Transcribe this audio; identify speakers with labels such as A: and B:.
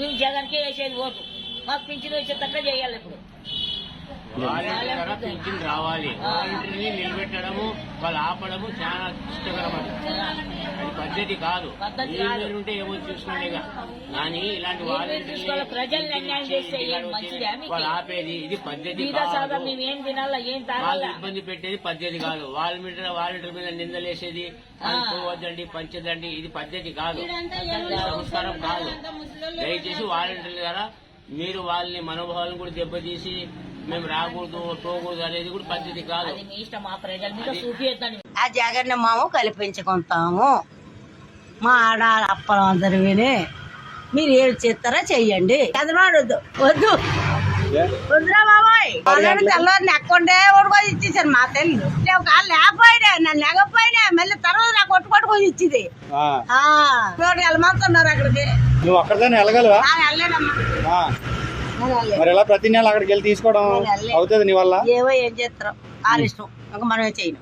A: మేము జగన్కే వేసేది ఓటు. మాకు పింఛన్ వచ్చేటట్టు చేయాలి ఇప్పుడు.
B: రావాలి. నిలబెట్టడము వాళ్ళు ఆపడము చాలా ఇష్టకరం అది అది పద్ధతి కాదు. ఉంటే ఏమో చూసుకోలేగా కానీ ఇలాంటి.
A: ప్రజల్ని అన్యాయం చేస్తే ఏం మంచిదా? మీకు?
B: వాళ్ళు ఆపేది. ఇది పద్ధతి
A: బీద సాదా
B: కాదు
A: మేము ఏం తినాలా ఏం
B: వాళ్ళు ఇబ్బంది పెట్టేది పద్ధతి కాదు. వాళ్ళ మీద వాలంటీర్ మీద నిందలేసేది. వాళ్ళు. పోవద్దండి పంచదండి. ఇది పద్ధతి కాదు. సంస్కారం కాదు. దయచేసి వాలంటీర్ల ద్వారా మీరు వాళ్ళని మనోభావాలను కూడా దెబ్బతీసి మేము రాకూడదు పోకూడదు అనేది కూడా పద్ధతి కాదు.
A: అది మీ ఇష్టం. మా ప్రజల మీద చూపియద్దండి.
C: ఆ జగన్ మాము కల్పించుకుంటాము. మా ఆడ అప్పలం అందరు విని మీరు ఏం చేస్తారో చెయ్యండి. చంద్రబాబు వద్దు వద్దు. వద్దురా బాబాయ్. ఆల్రెడీ తెల్లవారు నెక్కుండే ఇచ్చేసారు. మా తల్లి కాళ్ళు లేకపోయినా నన్ను లేకపోయినా మళ్ళీ తర్వాత నాకు కొట్టు కొట్టుకొని ఇచ్చింది. వెళ్ళమంటున్నారు అక్కడికి.
D: నువ్వు అక్కడిదాన్ని వెళ్ళగలవా. మరి ఎలా ప్రతి నెల అక్కడికి వెళ్ళి తీసుకోవడం. అవుతుంది నీ వల్ల?
C: ఏవో ఏం చేస్తారో. ఇష్టం ఇంకా మనమే చేయను.